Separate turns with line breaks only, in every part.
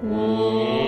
ఓం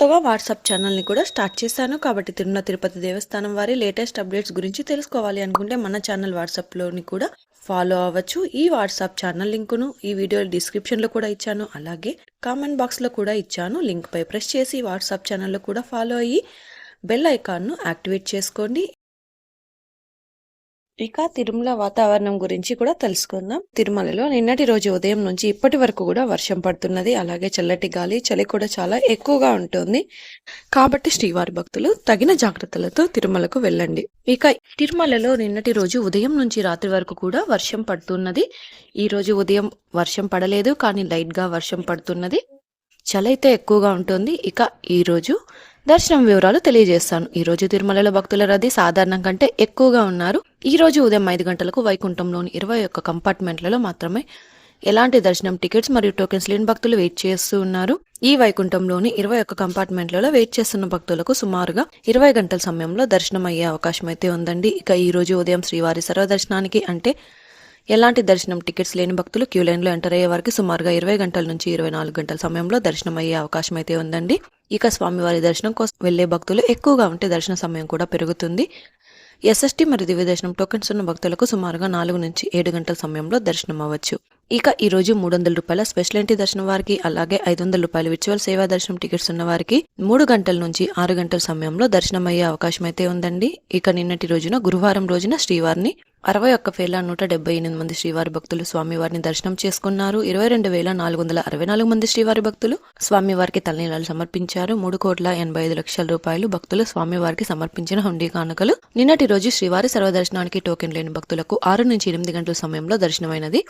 కొత్తగా వాట్సాప్ ఛానల్ని కూడా స్టార్ట్ చేశాను. కాబట్టి తిరుమల తిరుపతి దేవస్థానం వారి లేటెస్ట్ అప్డేట్స్ గురించి తెలుసుకోవాలి అనుకుంటే మన ఛానల్ వాట్సాప్లోని కూడా ఫాలో అవ్వచ్చు. ఈ వాట్సాప్ ఛానల్ లింకును ఈ వీడియో డిస్క్రిప్షన్లో కూడా ఇచ్చాను. అలాగే కామెంట్ బాక్స్లో కూడా ఇచ్చాను. లింక్పై ప్రెస్ చేసి వాట్సాప్ ఛానల్లో కూడా ఫాలో అయ్యి బెల్ ఐకాన్ను యాక్టివేట్ చేసుకోండి. ఇక తిరుమల వాతావరణం గురించి కూడా తెలుసుకుందాం. తిరుమలలో నిన్నటి రోజు ఉదయం నుంచి ఇప్పటి వరకు కూడా వర్షం పడుతున్నది. అలాగే చల్లటి గాలి చలి కూడా చాలా ఎక్కువగా ఉంటుంది. కాబట్టి శ్రీవారి భక్తులు తగిన జాగ్రత్తలతో తిరుమలకు వెళ్ళండి. ఇక తిరుమలలో నిన్నటి రోజు ఉదయం నుంచి రాత్రి వరకు కూడా వర్షం పడుతున్నది. ఈ రోజు ఉదయం వర్షం పడలేదు కానీ లైట్గా వర్షం పడుతున్నది. చలి అయితే ఎక్కువగా ఉంటుంది. ఇక ఈ రోజు దర్శనం వివరాలు తెలియజేస్తాను. ఈ రోజు తిరుమలలో భక్తుల రద్దీ సాధారణం కంటే ఎక్కువగా ఉన్నారు. ఈ రోజు ఉదయం ఐదు గంటలకు వైకుంఠంలోని ఇరవై ఒక్క కంపార్ట్మెంట్లలో మాత్రమే ఎలాంటి దర్శనం టికెట్స్ మరియు టోకెన్స్ లేని భక్తులు వెయిట్ చేస్తూ ఉన్నారు. ఈ వైకుంఠంలోని ఇరవై ఒక్క కంపార్ట్మెంట్లలో వెయిట్ చేస్తున్న భక్తులకు సుమారుగా ఇరవై గంటల సమయంలో దర్శనం అయ్యే అవకాశం అయితే ఉందండి. ఇక ఈ రోజు ఉదయం శ్రీవారి సర్వదర్శనానికి అంటే ఎలాంటి దర్శనం టికెట్స్ లేని భక్తులు క్యూ లైన్లో ఎంటర్ అయ్యే వారికి సుమారుగా ఇరవై గంటల నుంచి ఇరవై నాలుగు గంటల సమయంలో దర్శనం అయ్యే అవకాశం అయితే ఉందండి. ఇక స్వామివారి దర్శనం కోసం వెళ్ళే భక్తులు ఎక్కువగా ఉంటే దర్శన సమయం కూడా పెరుగుతుంది. ఎస్ఎస్టీ మరియు దివ్య దర్శనం టోకెన్స్ ఉన్న భక్తులకు సుమారుగా నాలుగు నుంచి ఏడు గంటల సమయంలో దర్శనం అవ్వచ్చు ఇక ఈరోజు మూడు వందల రూపాయల స్పెషల్ ఎంట్రీ దర్శనం వారికి అలాగే ఐదు వందల రూపాయల విర్చువల్ సేవా దర్శనం టికెట్స్ ఉన్న వారికి మూడు గంటల నుంచి ఆరు గంటల సమయంలో దర్శనం అయ్యే అవకాశం అయితే ఉందండి. ఇక నిన్నటి రోజున గురువారం రోజున శ్రీవారిని అరవై ఒక్క వేల నూట డెబ్బై ఎనిమిది మంది శ్రీవారి భక్తులు స్వామివారిని దర్శనం చేసుకున్నారు. ఇరవై రెండు వేల నాలుగు వందల అరవై నాలుగు మంది శ్రీవారి భక్తులు స్వామివారికి తలనీలాలు సమర్పించారు. మూడు కోట్ల ఎనభై ఐదు లక్షల రూపాయలు భక్తులు స్వామివారికి సమర్పించిన హుండీ కానుకలు. నిన్నటి రోజు శ్రీవారి సర్వదర్శనానికి టోకెన్ లేని భక్తులకు ఆరు నుంచి ఎనిమిది గంటల సమయంలో దర్శనమైనది.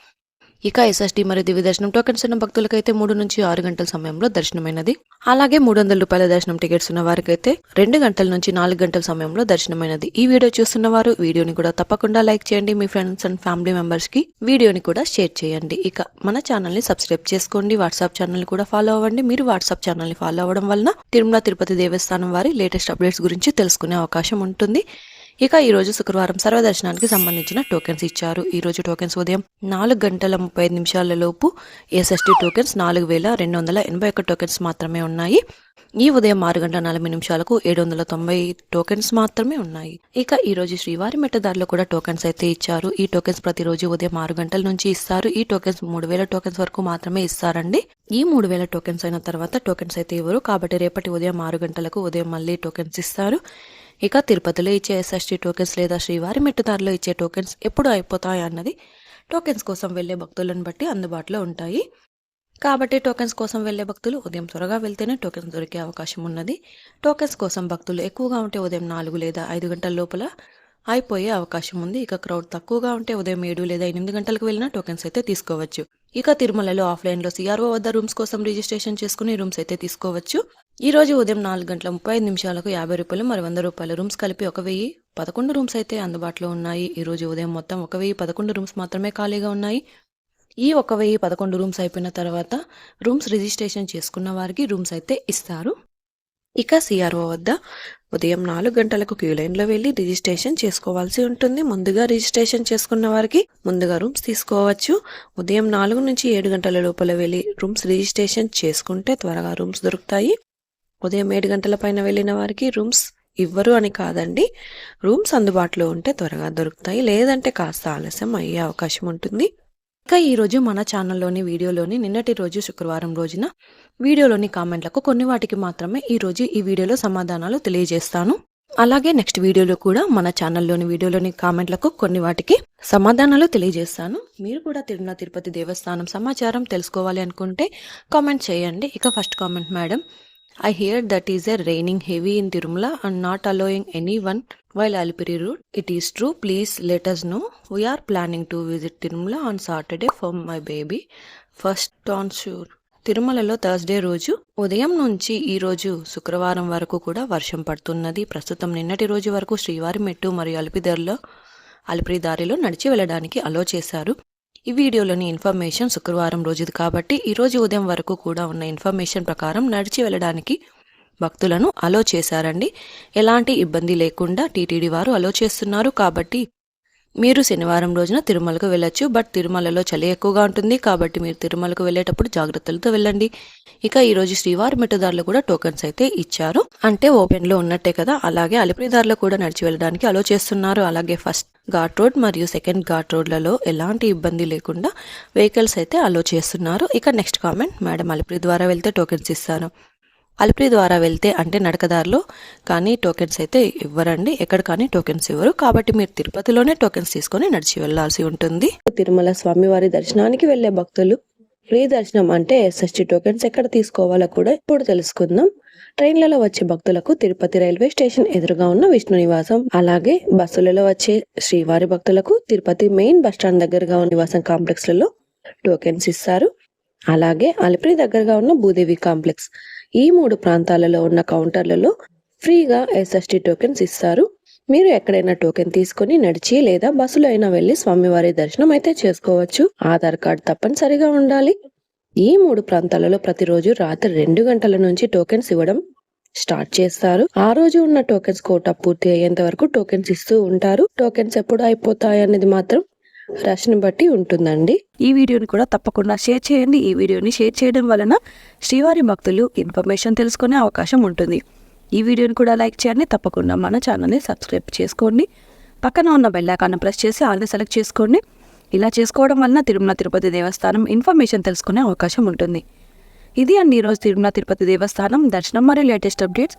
ఇక ఎస్ఎస్డి మరియు దివ్య దర్శనం టోకెన్స్ ఉన్న భక్తులకైతే మూడు నుంచి ఆరు గంటల సమయంలో దర్శనమైనది. అలాగే మూడు వందల రూపాయల దర్శనం టికెట్స్ ఉన్న వారికైతే రెండు గంటల నుంచి నాలుగు గంటల సమయంలో దర్శనమైనది. ఈ వీడియో చూస్తున్న వారు వీడియోని కూడా తప్పకుండా లైక్ చేయండి. మీ ఫ్రెండ్స్ అండ్ ఫ్యామిలీ మెంబర్స్కి వీడియోని కూడా షేర్ చేయండి. ఇక మన ఛానల్ని సబ్స్క్రైబ్ చేసుకోండి. వాట్సాప్ ఛానల్ కూడా ఫాలో అవ్వండి. మీరు వాట్సాప్ ఛానల్ని ఫాలో అవ్వడం వలన తిరుమల తిరుపతి దేవస్థానం వారి లేటెస్ట్ అప్డేట్స్ గురించి తెలుసుకునే అవకాశం ఉంటుంది. ఇక ఈ రోజు శుక్రవారం సర్వదర్శనానికి సంబంధించిన టోకెన్స్ ఇచ్చారు. ఈ రోజు టోకెన్స్ ఉదయం నాలుగు గంటల ముప్పై ఐదు నిమిషాల లోపు ఎస్ఎస్టీ టోకెన్స్ నాలుగు వేల రెండు వందల ఎనభై ఒక్క టోకెన్స్ మాత్రమే ఉన్నాయి. ఈ ఉదయం ఆరు గంటల నలభై నిమిషాలకు ఏడు వందల తొంభై టోకెన్స్ మాత్రమే ఉన్నాయి. ఇక ఈ రోజు శ్రీవారి మెట్టదారిలో కూడా టోకెన్స్ అయితే ఇచ్చారు. ఈ టోకెన్స్ ప్రతిరోజు ఉదయం ఆరు గంటల నుంచి ఇస్తారు. ఈ టోకెన్స్ మూడు వేల టోకెన్స్ వరకు మాత్రమే ఇస్తారండి. ఈ మూడు వేల టోకెన్స్ అయిన తర్వాత టోకెన్స్ అయితే ఇవ్వరు. కాబట్టి రేపటి ఉదయం ఆరు గంటలకు ఉదయం మళ్ళీ టోకెన్స్ ఇస్తారు. ఇక తిరుపతిలో ఇచ్చే ఎస్ఎస్టీ టోకెన్స్ లేదా శ్రీవారి మెట్టుదారిలో ఇచ్చే టోకెన్స్ ఎప్పుడు అయిపోతాయి అన్నది టోకెన్స్ కోసం వెళ్ళే భక్తులను బట్టి అందుబాటులో ఉంటాయి. కాబట్టి టోకెన్స్ కోసం వెళ్ళే భక్తులు ఉదయం త్వరగా వెళ్తేనే టోకెన్స్ దొరికే అవకాశం ఉన్నది. టోకెన్స్ కోసం భక్తులు ఎక్కువగా ఉంటే ఉదయం నాలుగు లేదా ఐదు గంటల లోపల అయిపోయే అవకాశం ఉంది. ఇక క్రౌడ్ తక్కువగా ఉంటే ఉదయం ఏడు లేదా ఎనిమిది గంటలకు వెళ్ళినా టోకెన్స్ అయితే తీసుకోవచ్చు. ఇక తిరుమలలో ఆఫ్లైన్లో సిఆర్ఓ వద్ద రూమ్స్ కోసం రిజిస్ట్రేషన్ చేసుకుని రూమ్స్ అయితే తీసుకోవచ్చు. ఈ రోజు ఉదయం నాలుగు గంటల ముప్పై ఐదు నిమిషాలకు యాభై రూపాయలు మరి వంద రూపాయల రూమ్స్ కలిపి ఒక వెయ్యి పదకొండు రూమ్స్ అయితే అందుబాటులో ఉన్నాయి. ఈ రోజు ఉదయం మొత్తం ఒక వెయ్యి పదకొండు రూమ్స్ మాత్రమే ఖాళీగా ఉన్నాయి. ఈ ఒక వెయ్యి పదకొండు రూమ్స్ అయిపోయిన తర్వాత రూమ్స్ రిజిస్ట్రేషన్ చేసుకున్న వారికి రూమ్స్ అయితే ఇస్తారు. ఇక సిఆర్ఓ వద్ద ఉదయం నాలుగు గంటలకు క్యూ లైన్లో వెళ్ళి రిజిస్ట్రేషన్ చేసుకోవాల్సి ఉంటుంది. ముందుగా రిజిస్ట్రేషన్ చేసుకున్న వారికి ముందుగా రూమ్స్ తీసుకోవచ్చు. ఉదయం నాలుగు నుంచి ఏడు గంటల లోపల వెళ్ళి రూమ్స్ రిజిస్ట్రేషన్ చేసుకుంటే త్వరగా రూమ్స్ దొరుకుతాయి. ఉదయం ఏడు గంటల పైన వెళ్ళిన వారికి రూమ్స్ ఇవ్వరు అని కాదండి. రూమ్స్ అందుబాటులో ఉంటే త్వరగా దొరుకుతాయి. లేదంటే కాస్త ఆలస్యం అయ్యే అవకాశం ఉంటుంది. ఇంకా ఈరోజు మన ఛానల్లోని వీడియోలోని నిన్నటి రోజు శుక్రవారం రోజున వీడియోలోని కామెంట్లకు కొన్ని వాటికి మాత్రమే ఈరోజు ఈ వీడియోలో సమాధానాలు తెలియజేస్తాను. అలాగే నెక్స్ట్ వీడియోలో కూడా మన ఛానల్లోని వీడియోలోని కామెంట్లకు కొన్ని వాటికి సమాధానాలు తెలియజేస్తాను. మీరు కూడా తిరుమల తిరుపతి దేవస్థానం సమాచారం తెలుసుకోవాలి అనుకుంటే కామెంట్ చేయండి. ఇక first comment madam. I hear that is a raining heavy in Tirumala and not allowing any one while Alipiri route it is true please let us know we are planning to visit Tirumala on Saturday for my baby first on sure తిరుమలలో Thursday రోజు ఉదయం నుంచి ఈ రోజు శుక్రవారం వరకు కూడా వర్షం పడుతున్నది. ప్రస్తుతం నిన్నటి రోజు వరకు శ్రీవారి మెట్టు మరియు అలిపిదారిలో అలిపిరి దారిలో నడిచి వెళ్ళడానికి అలో చేశారు. ఈ వీడియోలోని ఇన్ఫర్మేషన్ శుక్రవారం రోజుది కాబట్టి ఈ రోజు ఉదయం వరకు కూడా ఉన్న ఇన్ఫర్మేషన్ ప్రకారం నడిచి వెళ్ళడానికి భక్తులను అలో చేశారండి. ఎలాంటి ఇబ్బంది లేకుండా టీటీడీ వారు అలో చేస్తున్నారు కాబట్టి మీరు శనివారం రోజున తిరుమలకు వెళ్ళొచ్చు బట్ తిరుమలలో చలి ఎక్కువగా ఉంటుంది కాబట్టి మీరు తిరుమలకు వెళ్ళేటప్పుడు జాగ్రత్తలతో వెళ్ళండి. ఇక ఈరోజు శ్రీవారి మెట్టుదారులు కూడా టోకెన్స్ అయితే ఇచ్చారు. అంటే ఓపెన్లో ఉన్నట్టే కదా అలాగే అలిపిరిదారులు కూడా నడిచి వెళ్ళడానికి అలో చేస్తున్నారు. అలాగే ఫస్ట్ ఘాట్ రోడ్ మరియు సెకండ్ ఘాట్ రోడ్లలో ఎలాంటి ఇబ్బంది లేకుండా వెహికల్స్ అయితే అలో చేస్తున్నారు. ఇక నెక్స్ట్ కామెంట్ మేడం అలిపిరి ద్వారా వెళ్తే టోకెన్స్ ఇస్తాను. అలిపిరి ద్వారా వెళ్తే అంటే నడకదారిలో కానీ టోకెన్స్ అయితే ఇవ్వరండి. ఎక్కడ కానీ టోకెన్స్ ఇవ్వరు. కాబట్టి మీరు తిరుపతిలోనే టోకెన్స్ తీసుకొని నడిచి వెళ్ళాల్సి ఉంటుంది. తిరుమల స్వామివారి దర్శనానికి వెళ్ళే భక్తులు ఫ్రీ దర్శనం అంటే ఎస్ఎస్టీ టోకెన్స్ ఎక్కడ తీసుకోవాలో కూడా ఇప్పుడు తెలుసుకుందాం. ట్రైన్లలో వచ్చే భక్తులకు తిరుపతి రైల్వే స్టేషన్ ఎదురుగా ఉన్న విష్ణు నివాసం అలాగే బస్సులలో వచ్చే శ్రీవారి భక్తులకు తిరుపతి మెయిన్ బస్ స్టాండ్ దగ్గరగా ఉన్న నివాసం కాంప్లెక్స్లలో టోకెన్స్ ఇస్తారు. అలాగే అలిపిరి దగ్గరగా ఉన్న భూదేవి కాంప్లెక్స్ ఈ మూడు ప్రాంతాలలో ఉన్న కౌంటర్లలో ఫ్రీగా ఎస్ఎస్టీ టోకెన్స్ ఇస్తారు. మీరు ఎక్కడైనా టోకెన్ తీసుకొని నడిచి లేదా బస్సులో అయినా వెళ్ళి స్వామివారి దర్శనం అయితే చేసుకోవచ్చు. ఆధార్ కార్డ్ తప్పనిసరిగా ఉండాలి. ఈ మూడు ప్రాంతాలలో ప్రతిరోజు రాత్రి రెండు గంటల నుంచి టోకెన్స్ ఇవ్వడం స్టార్ట్ చేస్తారు. ఆ రోజు ఉన్న టోకెన్స్ కోటా పూర్తి అయ్యేంత వరకు టోకెన్స్ ఇస్తూ ఉంటారు. టోకెన్స్ ఎప్పుడు అయిపోతాయి అనేది మాత్రం రాశిని బట్టి ఉంటుందండి.
ఈ వీడియోని కూడా తప్పకుండా షేర్ చేయండి. ఈ వీడియోని షేర్ చేయడం వలన శ్రీవారి భక్తులు ఇన్ఫర్మేషన్ తెలుసుకునే అవకాశం ఉంటుంది. ఈ వీడియోని కూడా లైక్ చేయండి. తప్పకుండా మన ఛానల్ని సబ్స్క్రైబ్ చేసుకోండి. పక్కన ఉన్న బెల్ ప్రెస్ చేసి ఆల్ని సెలెక్ట్ చేసుకోండి. ఇలా చేసుకోవడం వలన తిరుమల తిరుపతి దేవస్థానం ఇన్ఫర్మేషన్ తెలుసుకునే అవకాశం ఉంటుంది. ఇది అండి ఈరోజు తిరుమల తిరుపతి దేవస్థానం. దర్శనం మరియు లేటెస్ట్ అప్డేట్స్